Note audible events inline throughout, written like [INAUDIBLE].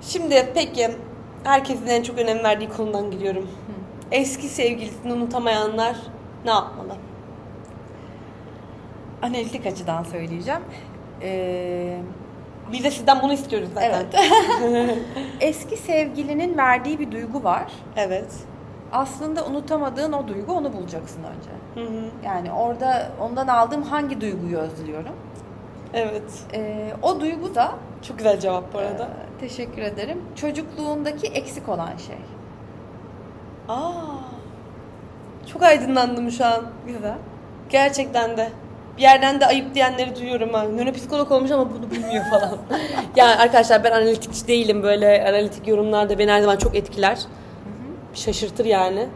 Şimdi peki herkesin en çok önem verdiği konudan gidiyorum. Eski sevgilisini unutamayanlar ne yapmalı? Analitik açıdan söyleyeceğim. Ee, Biz de sizden bunu istiyoruz zaten. evet. [LAUGHS] Eski sevgilinin verdiği bir duygu var. Evet. Aslında unutamadığın o duygu onu bulacaksın önce. Hı hı. Yani orada ondan aldığım hangi duyguyu özlüyorum? Evet. Ee, o duygu da Çok güzel cevap bu arada. e, teşekkür ederim. Çocukluğundaki eksik olan şey. Aa. Çok aydınlandım şu an. Güzel. Gerçekten de. Bir yerden de ayıp diyenleri duyuyorum ha. Nöropsikolog olmuş ama bunu bilmiyor falan. [LAUGHS] yani arkadaşlar ben analitikçi değilim. Böyle analitik yorumlar da beni her zaman çok etkiler. Şaşırtır yani.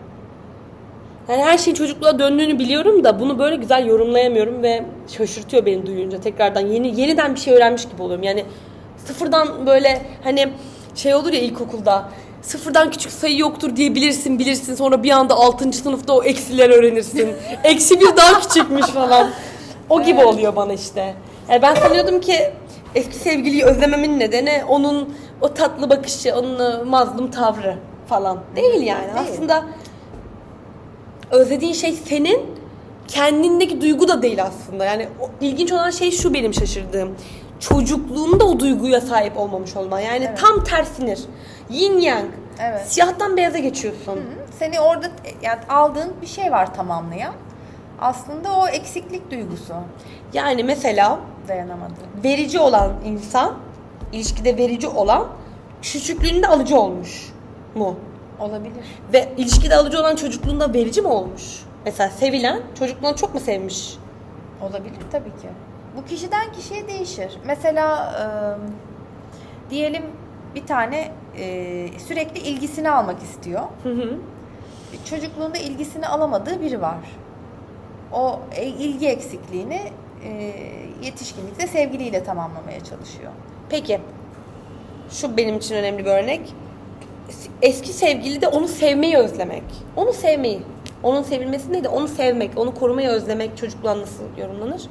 Yani her şeyin çocukluğa döndüğünü biliyorum da bunu böyle güzel yorumlayamıyorum ve şaşırtıyor beni duyunca. Tekrardan yeni yeniden bir şey öğrenmiş gibi oluyorum. Yani sıfırdan böyle hani şey olur ya ilkokulda sıfırdan küçük sayı yoktur diye bilirsin sonra bir anda 6. sınıfta o eksileri öğrenirsin. [LAUGHS] Eksi bir daha küçükmüş falan. O gibi oluyor bana işte. Yani ben sanıyordum ki eski sevgiliyi özlememin nedeni onun o tatlı bakışı, onun mazlum tavrı falan. Değil yani. Değil. Aslında özlediğin şey senin kendindeki duygu da değil aslında. Yani ilginç olan şey şu benim şaşırdığım. Çocukluğunda o duyguya sahip olmamış olman. Yani Evet. tam tersinir. Yin yang. Evet. Siyahtan beyaza geçiyorsun. Hı, Seni orada yani aldığın bir şey var tamamlayan. Aslında o eksiklik duygusu Yani mesela dayanamadı. verici olan insan, ilişkide verici olan küçüklüğünde alıcı olmuş mu? Olabilir. Ve ilişkide alıcı olan çocukluğunda verici mi olmuş? Mesela sevilen çocukluğunu çok mu sevmiş? Olabilir tabii ki. Bu kişiden kişiye değişir. Mesela e, diyelim bir tane e, sürekli ilgisini almak istiyor. Hı hı. Çocukluğunda ilgisini alamadığı biri var. O e, ilgi eksikliğini e, yetişkinlikte sevgiliyle tamamlamaya çalışıyor. Peki. Şu benim için önemli bir örnek. Eski sevgili de onu sevmeyi özlemek. Onu sevmeyi. Onun sevilmesi de onu sevmek, onu korumayı özlemek çocukluğa nasıl yorumlanır?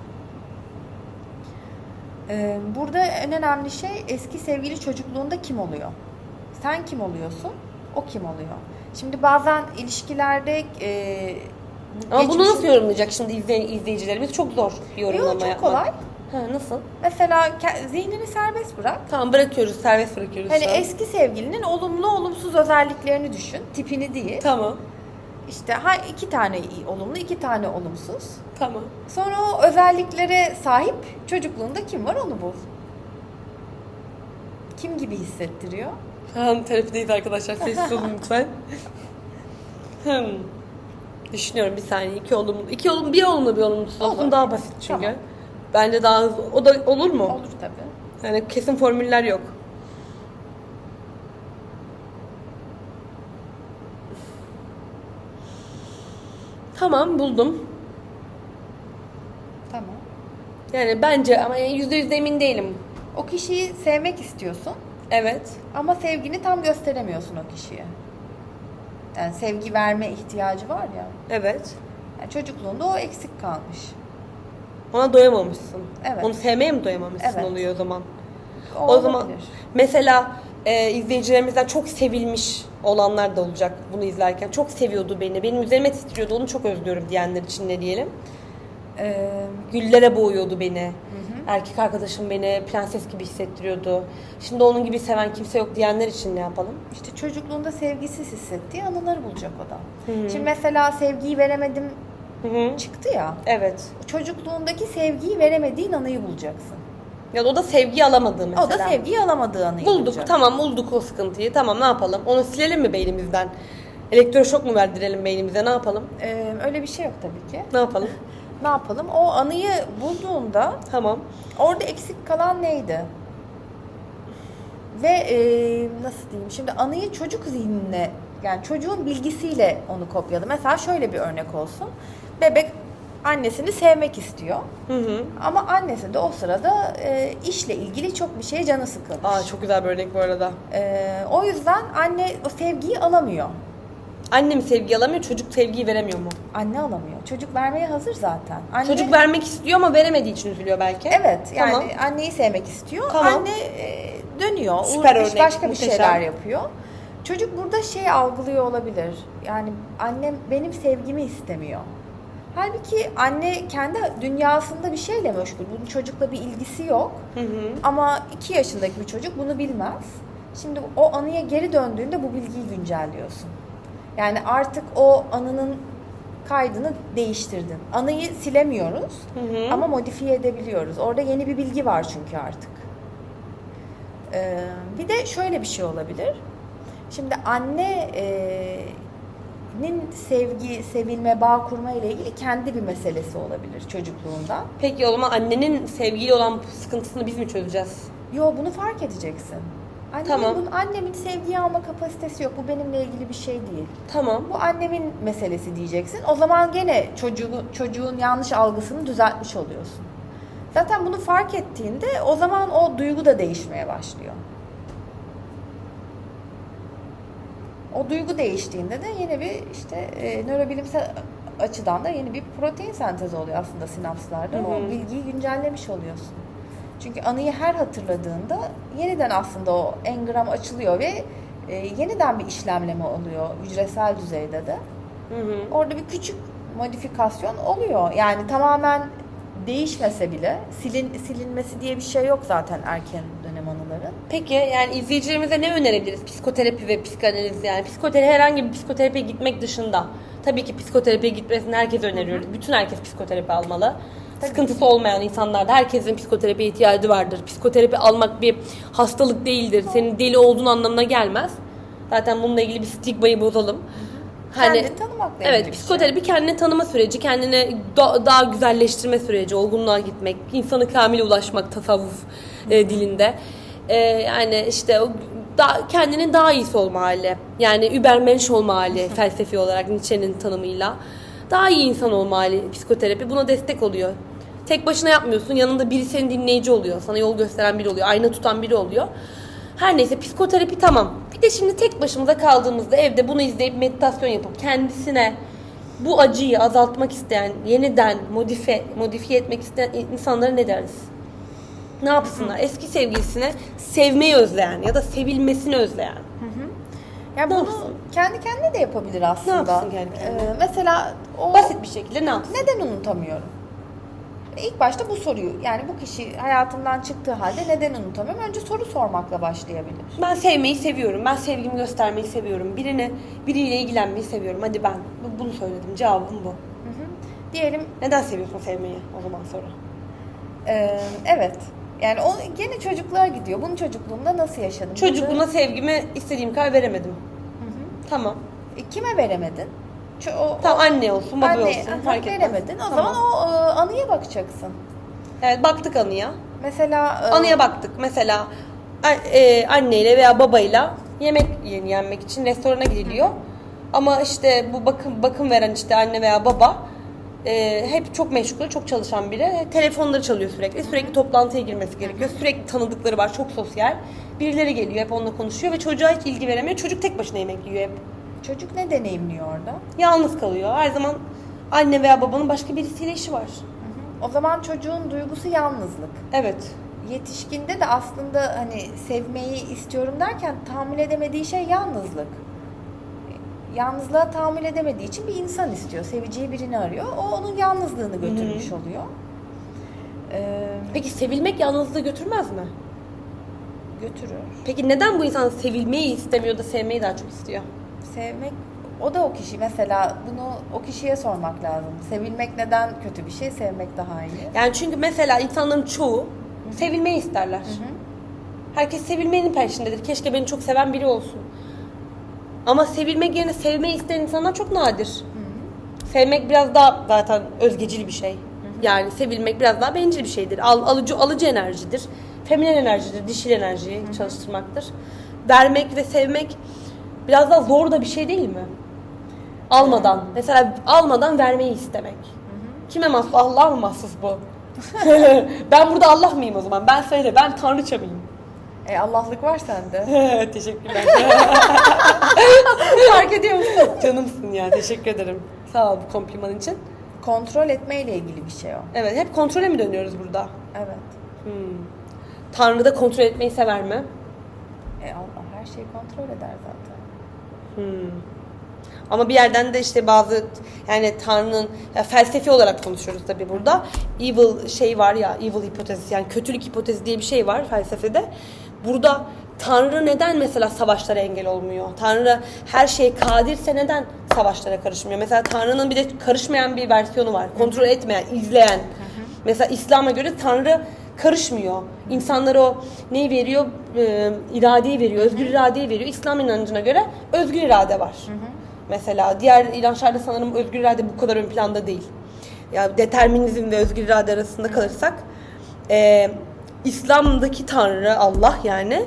Ee, Burada en önemli şey eski sevgili çocukluğunda kim oluyor? Sen kim oluyorsun? O kim oluyor? Şimdi bazen ilişkilerde e, Ama bunu geçmişin- nasıl yorumlayacak şimdi izley- izleyicilerimiz? Çok zor yorumlama Yok, çok yapmak. kolay. Ha, nasıl? Mesela zihnini serbest bırak. Tamam bırakıyoruz, serbest bırakıyoruz Hani eski sevgilinin olumlu olumsuz özelliklerini düşün. Tipini değil. Tamam, İşte ha iki tane iyi- olumlu, iki tane olumsuz. tamam. Sonra o özelliklere sahip çocukluğunda kim var onu bul. Kim gibi hissettiriyor? Şu an terapideyiz arkadaşlar. Sessiz [LAUGHS] olun lütfen. hmm. Düşünüyorum bir saniye. İki olumlu. iki olumlu, bir olumlu bir olumsuz olsun Olur. daha basit çünkü. Tamam. Bence daha hızlı. O da olur mu? Olur tabii. Yani kesin formüller yok. Tamam buldum. Tamam. Yani bence ama yüzde yüz emin değilim. O kişiyi sevmek istiyorsun Evet. ama sevgini tam gösteremiyorsun o kişiye. Yani sevgi verme ihtiyacı var ya. Evet. Yani çocukluğunda o eksik kalmış. Ona doyamamışsın. Evet. Onu sevmeye mi doyamamışsın Evet. oluyor o zaman? O, zaman olabilir. mesela e, izleyicilerimizden çok sevilmiş olanlar da olacak bunu izlerken. Çok seviyordu beni, benim üzerime titriyordu, onu çok özlüyorum diyenler için ne diyelim. Ee, Güllere boğuyordu beni. Erkek arkadaşım beni prenses gibi hissettiriyordu. Şimdi onun gibi seven kimse yok diyenler için ne yapalım? işte çocukluğunda sevgisiz hissettiği anıları bulacak o da. Şimdi mesela sevgiyi veremedim Hı hı. çıktı ya. Evet. Çocukluğundaki sevgiyi veremediğin anıyı bulacaksın. Ya da o da sevgi alamadı mesela. O da sevgiyi alamadığı anıyı Bulduk bulacak. tamam bulduk o sıkıntıyı. Tamam ne yapalım? Onu silelim mi beynimizden? Elektroşok mu verdirelim beynimize ne yapalım? Ee, öyle bir şey yok tabii ki. Ne yapalım? [LAUGHS] Ne yapalım? O anıyı bulduğunda Tamam. orada eksik kalan neydi? Ve e, nasıl diyeyim? Şimdi anıyı çocuk zihnine yani çocuğun bilgisiyle onu kopyaladı. Mesela şöyle bir örnek olsun. Bebek annesini sevmek istiyor. Hı hı. Ama annesi de o sırada e, işle ilgili çok bir şeye canı sıkılmış. Aa çok güzel bir örnek bu arada. E, o yüzden anne o sevgiyi alamıyor. Annem sevgi alamıyor, çocuk sevgiyi veremiyor mu? Anne alamıyor. Çocuk vermeye hazır zaten. Anne, Çocuk vermek istiyor ama veremediği için üzülüyor belki. Evet yani Tamam. anneyi sevmek istiyor. Tamam. Anne e, dönüyor. Süper Uğraş örnek, başka bir muhteşem. şeyler yapıyor. Çocuk burada şey algılıyor olabilir. Yani annem benim sevgimi istemiyor. Halbuki anne kendi dünyasında bir şeyle meşgul. Bunun çocukla bir ilgisi yok. Hı hı. Ama 2 yaşındaki bir çocuk bunu bilmez. Şimdi o anıya geri döndüğünde bu bilgiyi güncelliyorsun. Yani artık o anının kaydını değiştirdin. Anıyı silemiyoruz Hı hı. ama modifiye edebiliyoruz. Orada yeni bir bilgi var çünkü artık. Ee, bir de şöyle bir şey olabilir. Şimdi annenin sevgi, sevilme, bağ kurma ile ilgili kendi bir meselesi olabilir çocukluğunda. Peki o zaman annenin sevgiyle olan sıkıntısını biz mi çözeceğiz? Yo bunu fark edeceksin. Annemin, Tamam. bunun, annemin sevgiyi alma kapasitesi yok. Bu benimle ilgili bir şey değil. Tamam. Bu annemin meselesi diyeceksin. O zaman gene çocuğun, çocuğun yanlış algısını düzeltmiş oluyorsun. Zaten bunu fark ettiğinde o zaman o duygu da değişmeye başlıyor. O duygu değiştiğinde de yeni bir işte e, nörobilimsel açıdan da yeni bir protein sentezi oluyor aslında sinapslarda. Hı hı. O bilgiyi güncellemiş oluyorsun. Çünkü anıyı her hatırladığında yeniden aslında o engram açılıyor ve e, yeniden bir işlemleme oluyor hücresel düzeyde de. Hı hı. Orada bir küçük modifikasyon oluyor. Yani tamamen değişmese bile silin, silinmesi diye bir şey yok zaten erken dönem anıların. Peki yani izleyicilerimize ne önerebiliriz? Psikoterapi ve psikanaliz yani. Psikoterapi herhangi bir psikoterapiye gitmek dışında. Tabii ki psikoterapiye gitmesini herkese öneriyoruz. Bütün herkes psikoterapi almalı. Sıkıntısı olmayan insanlarda herkesin psikoterapiye ihtiyacı vardır. Psikoterapi almak bir hastalık değildir. Senin deli olduğun anlamına gelmez. Zaten bununla ilgili bir stigmayı bozalım. Kendini tanımakla Evet, bir psikoterapi kendini tanıma süreci, kendini da- daha güzelleştirme süreci, olgunluğa gitmek, insanı kamile ulaşmak tasavvuf e, dilinde. E, yani işte o da, kendinin daha iyisi olma hali. Yani übermensch olma hali felsefi olarak Nietzsche'nin tanımıyla. Daha iyi insan olma hali psikoterapi buna destek oluyor. Tek başına yapmıyorsun, yanında biri senin dinleyici oluyor, sana yol gösteren biri oluyor, ayna tutan biri oluyor. Her neyse psikoterapi tamam. Bir de şimdi tek başımıza kaldığımızda evde bunu izleyip meditasyon yapıp kendisine bu acıyı azaltmak isteyen, yeniden modifiye, modifiye etmek isteyen insanlara ne deriz? Ne yapsınlar? Eski sevgilisine sevmeyi özleyen ya da sevilmesini özleyen. Yani Ne bunu yapsın? kendi kendine de yapabilir aslında. yapsın kendi kendine? Ee, mesela o Basit bir şekilde ne yapsın? neden unutamıyorum? İlk başta bu soruyu yani bu kişi hayatımdan çıktığı halde neden unutamıyorum? Önce soru sormakla başlayabilir. Ben sevmeyi seviyorum. Ben sevgimi göstermeyi seviyorum. Birine, biriyle ilgilenmeyi seviyorum. Hadi ben bu- bunu söyledim. Cevabım bu. Hı hı. Diyelim Neden seviyorsun sevmeyi o zaman sonra? e, evet yani o gene çocukluğa gidiyor. Bunun çocukluğunda nasıl yaşadın? Çocukluğuma sevgimi istediğim kadar veremedim. Hı hı. Tamam. E, kime veremedin? Ço- o, Tamam anne olsun, baba anne, olsun aha, fark etmez. veremedin. O Tamam. zaman o e, anıya bakacaksın. Evet baktık anıya. Mesela e, Anıya baktık. Mesela a- e, anneyle veya babayla yemek yen- yenmek için restorana gidiliyor. Ama işte bu bakım bakım veren işte anne veya baba e, hep çok meşgul, çok çalışan biri. Telefonları çalıyor sürekli. Sürekli toplantıya girmesi gerekiyor. Sürekli tanıdıkları var, çok sosyal. Birileri geliyor, hep onunla konuşuyor ve çocuğa hiç ilgi veremiyor. Çocuk tek başına yemek yiyor hep. çocuk ne deneyimliyor orada? Yalnız kalıyor. Her zaman anne veya babanın başka birisiyle işi var. O zaman çocuğun duygusu yalnızlık. Evet. Yetişkinde de aslında hani sevmeyi istiyorum derken tahammül edemediği şey yalnızlık. Yalnızlığa tahammül edemediği için bir insan istiyor. Seveceği birini arıyor. O onun yalnızlığını götürmüş oluyor. Ee, Peki sevilmek yalnızlığı götürmez mi? götürür. Peki neden bu insan sevilmeyi istemiyor da sevmeyi daha çok istiyor? Sevmek o da o kişi. Mesela bunu o kişiye sormak lazım. Sevilmek neden kötü bir şey? Sevmek daha iyi. Yani çünkü mesela insanların çoğu sevilmeyi isterler. Herkes sevilmenin peşindedir. Keşke beni çok seven biri olsun. Ama sevilmek yerine sevmeyi isteyen insanlar çok nadir. Sevmek biraz daha zaten özgecil bir şey. Yani sevilmek biraz daha bencil bir şeydir. Al, alıcı alıcı enerjidir. Feminen enerjidir, dişil enerjiyi çalıştırmaktır. Vermek ve sevmek biraz daha zor da bir şey değil mi? Almadan. Mesela almadan vermeyi istemek. Kime mahsus? Allah'a mı mahsus bu? [LAUGHS] ben burada Allah mıyım o zaman? Ben söyle, ben tanrıça mıyım? E Allah'lık var sende. [LAUGHS] Teşekkürler. Fark ediyor musun? Canımsın ya, teşekkür ederim. Sağ ol bu kompliman için. Kontrol etmeyle ilgili bir şey o. Evet, hep kontrole mi dönüyoruz burada? Evet. Hmm. Tanrı da kontrol etmeyi sever mi? E Allah her şeyi kontrol eder zaten. Hmm. Ama bir yerden de işte bazı yani Tanrı'nın ya felsefi olarak konuşuyoruz tabii burada. Evil şey var ya, evil hipotezi yani kötülük hipotezi diye bir şey var felsefede. Burada Tanrı neden mesela savaşlara engel olmuyor? Tanrı her şeye kadirse neden savaşlara karışmıyor? Mesela Tanrı'nın bir de karışmayan bir versiyonu var. Kontrol etmeyen, izleyen. Mesela İslam'a göre Tanrı karışmıyor. İnsanlara o neyi veriyor? Ee, iradeyi veriyor, özgür iradeyi veriyor. İslam inancına göre özgür irade var. Mesela diğer inançlarda sanırım özgür irade bu kadar ön planda değil. Ya determinizm ve özgür irade arasında kalırsak e, İslam'daki Tanrı Allah yani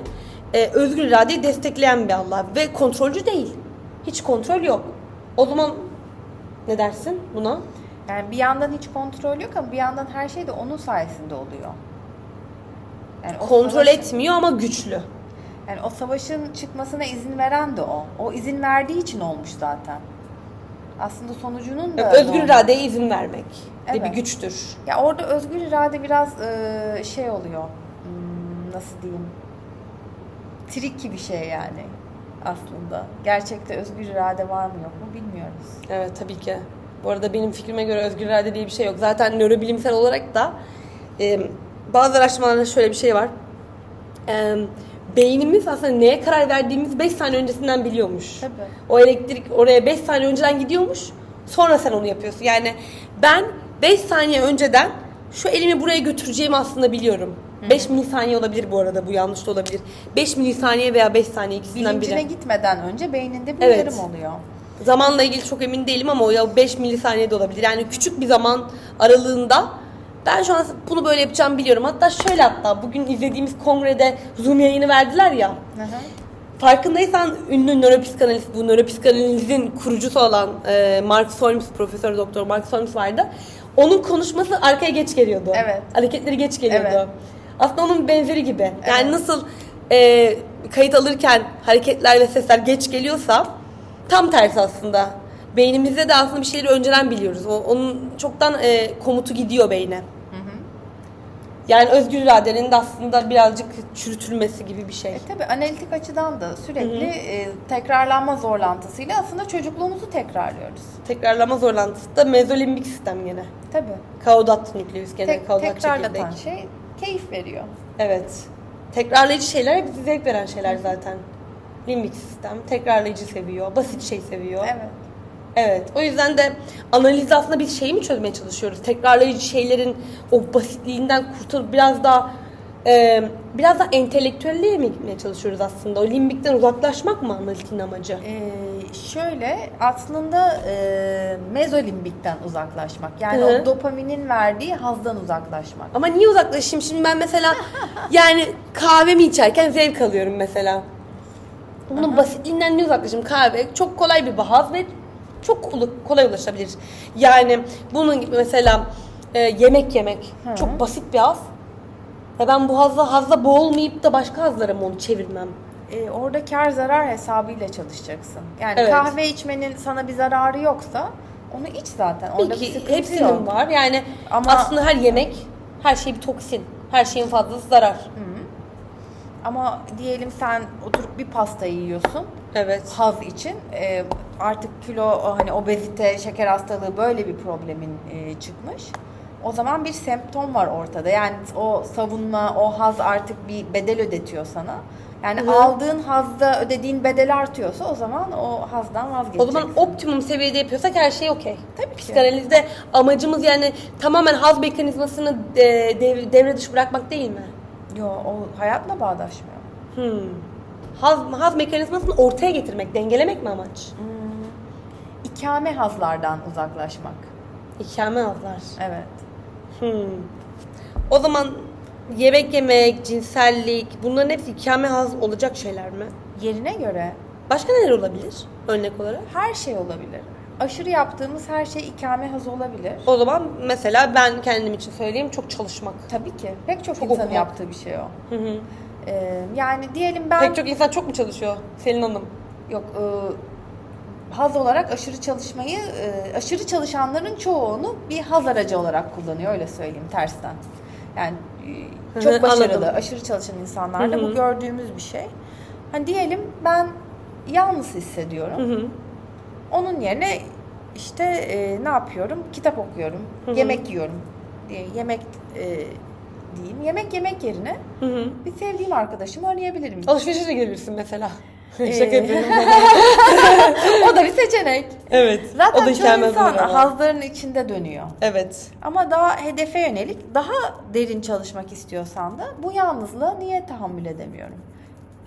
e, özgür iradeyi destekleyen bir Allah ve kontrolcü değil. Hiç kontrol yok. O zaman ne dersin buna? Yani bir yandan hiç kontrol yok ama bir yandan her şey de onun sayesinde oluyor. Yani Kontrol savaşın- etmiyor ama güçlü. Yani o savaşın çıkmasına izin veren de o. O izin verdiği için olmuş zaten. Aslında sonucunun da Özgür iradeye izin vermek de bir Evet. güçtür. Ya orada özgür irade biraz e, şey oluyor. Hmm, nasıl diyeyim? Triki bir şey yani aslında. Gerçekte özgür irade var mı yok mu bilmiyoruz. Evet tabii ki. Bu arada benim fikrime göre özgür irade diye bir şey yok. Zaten nörobilimsel olarak da e, bazı araştırmalarda şöyle bir şey var. E, beynimiz aslında neye karar verdiğimiz 5 saniye öncesinden biliyormuş. Tabii. O elektrik oraya 5 saniye önceden gidiyormuş. Sonra sen onu yapıyorsun. Yani ben 5 saniye önceden şu elimi buraya götüreceğimi aslında biliyorum. 5 milisaniye olabilir bu arada bu yanlış da olabilir. 5 milisaniye veya 5 saniye ikisinden biri. Bilincine gitmeden önce beyninde bir Evet. uyarım oluyor. Zamanla ilgili çok emin değilim ama o ya 5 milisaniye de olabilir. Yani küçük bir zaman aralığında ben şu an bunu böyle yapacağım biliyorum. Hatta şöyle hatta bugün izlediğimiz kongrede Zoom yayını verdiler ya. Hı hı. Farkındaysan ünlü nöropsikanalist, bu nöropsikanalizin kurucusu olan e, Mark Solms, Profesör Doktor Mark Solms vardı. Onun konuşması arkaya geç geliyordu. Evet. Hareketleri geç geliyordu. Evet. Aslında onun benzeri gibi. Yani Evet. nasıl e, kayıt alırken hareketler ve sesler geç geliyorsa tam tersi aslında. Beynimizde de aslında bir şeyleri önceden biliyoruz. O, onun çoktan e, komutu gidiyor beyne. Yani özgür iradenin de aslında birazcık çürütülmesi gibi bir şey. E tabi analitik açıdan da sürekli e, tekrarlanma zorlantısıyla aslında çocukluğumuzu tekrarlıyoruz. Tekrarlama zorlantısı da mezolimbik sistem gene. Tabi. Kaudat nükleus gene Tek, kaudat tekrarlatan çekirdek. şey keyif veriyor. Evet. Tekrarlayıcı şeyler hep zevk veren şeyler zaten. Limbik sistem tekrarlayıcı seviyor, basit şey seviyor. Evet. Evet. O yüzden de analizde aslında bir şeyi mi çözmeye çalışıyoruz? Tekrarlayıcı şeylerin o basitliğinden kurtulup biraz daha e, biraz daha entelektüelliğe mi gitmeye çalışıyoruz aslında? O limbikten uzaklaşmak mı analitin amacı? Ee, şöyle aslında e, mezolimbikten uzaklaşmak. Yani Hı. o dopaminin verdiği hazdan uzaklaşmak. Ama niye uzaklaşayım? Şimdi ben mesela yani kahvemi içerken zevk alıyorum mesela. Bunun basitliğinden niye uzaklaşayım? Kahve çok kolay bir haz ve çok kol- kolay ulaşabilir. Yani bunun gibi mesela e, yemek yemek Hı. çok basit bir haz. Ve ben bu hazla hazla boğulmayıp da başka hazlara mı onu çevirmem? Ee, orada kar zarar hesabıyla çalışacaksın. Yani Evet. kahve içmenin sana bir zararı yoksa onu iç zaten. Orada bir Peki sıkıntı hepsinin yok. var. Yani Ama- aslında her yemek, her şey bir toksin. Her şeyin fazlası zarar. Ama diyelim sen oturup bir pasta yiyorsun. Evet. haz için e, artık kilo o hani obezite, şeker hastalığı böyle bir problemin e, çıkmış. O zaman bir semptom var ortada. Yani o savunma, o haz artık bir bedel ödetiyor sana. Yani Hı. aldığın hazda ödediğin bedel artıyorsa o zaman o hazdan O vazgeçeceksin. zaman optimum seviyede yapıyorsak her şey okey. Tabii ki. Psikanalizde amacımız yani tamamen haz mekanizmasını e, dev- devre dışı bırakmak değil mi? Yo, o hayatla bağdaşmıyor. Hmm. Haz, haz mekanizmasını ortaya getirmek, dengelemek mi amaç? İkame hazlardan uzaklaşmak. İkame hazlar. Evet. Hmm. O zaman yemek yemek, cinsellik bunların hepsi ikame haz olacak şeyler mi? Yerine göre Başka neler olabilir örnek olarak? her şey olabilir. Aşırı yaptığımız her şey ikame haz olabilir. O zaman mesela ben kendim için söyleyeyim çok çalışmak. Tabii ki. Pek çok, Çok insanın okumak. yaptığı bir şey o. Hı hı. Ee, yani diyelim ben Pek çok insan çok mu çalışıyor Selin Hanım? yok e, haz olarak aşırı çalışmayı e, aşırı çalışanların çoğunu bir haz aracı olarak kullanıyor öyle söyleyeyim tersten. Yani e, çok başarılı, anladım. aşırı çalışan insanlarda Hı hı. bu gördüğümüz bir şey. Hani diyelim ben yalnız hissediyorum. Hı hı. Onun yerine işte e, ne yapıyorum? Kitap okuyorum, Hı hı. yemek yiyorum. Diye yemek e, diyeyim. Yemek yemek yerine Hı hı. bir sevdiğim arkadaşımı arayabilirim. Alışverişe de gidebilirsin mesela. [LAUGHS] Ee, Şaka yapıyorum. [LAUGHS] o da bir seçenek. evet. Zaten o da çoğu insan hazların içinde dönüyor. Evet. Ama daha hedefe yönelik, daha derin çalışmak istiyorsan da bu yalnızlığa niye tahammül edemiyorum?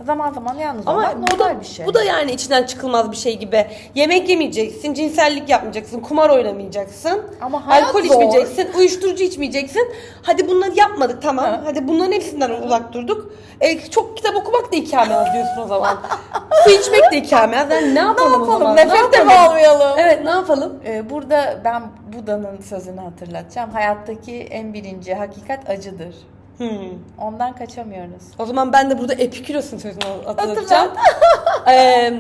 Zaman zaman yalnız Ama olmak bu da, normal bir şey. bu da yani içinden çıkılmaz bir şey gibi. Yemek yemeyeceksin, cinsellik yapmayacaksın, kumar oynamayacaksın. Ama hayat alkol zor. içmeyeceksin, uyuşturucu içmeyeceksin. Hadi bunları yapmadık tamam. Ha. Hadi bunların hepsinden uzak durduk. E, çok kitap okumak da hikaye az diyorsun o zaman. [LAUGHS] Su içmek de hikaye az. Yani ne yapalım, ne o yapalım? zaman? Nefes de mi almayalım? Evet ne yapalım? Ee, burada ben Buda'nın sözünü hatırlatacağım. Hayattaki en birinci hakikat acıdır. Hmm. Ondan kaçamıyoruz. O zaman ben de burada Epiküros'un sözünü hatırlatacağım. [LAUGHS] Ee,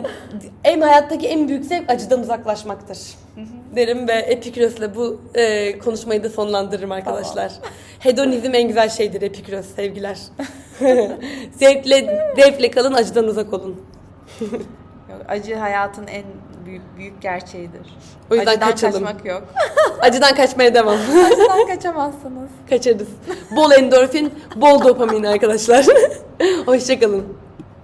en hayattaki en büyük zevk acıdan uzaklaşmaktır. Derim ve Epiküros'la bu e, konuşmayı da sonlandırırım arkadaşlar. [LAUGHS] Hedonizm en güzel şeydir Epiküros sevgiler. [LAUGHS] Zevkle, zevkle kalın acıdan uzak olun. Yok, acı hayatın en büyük büyük gerçeğidir. O yüzden Acıdan kaçalım. kaçmak yok. [LAUGHS] Acıdan kaçmaya devam. Acıdan kaçamazsınız. Kaçarız. Bol endorfin, bol dopamin arkadaşlar. [LAUGHS] Hoşçakalın.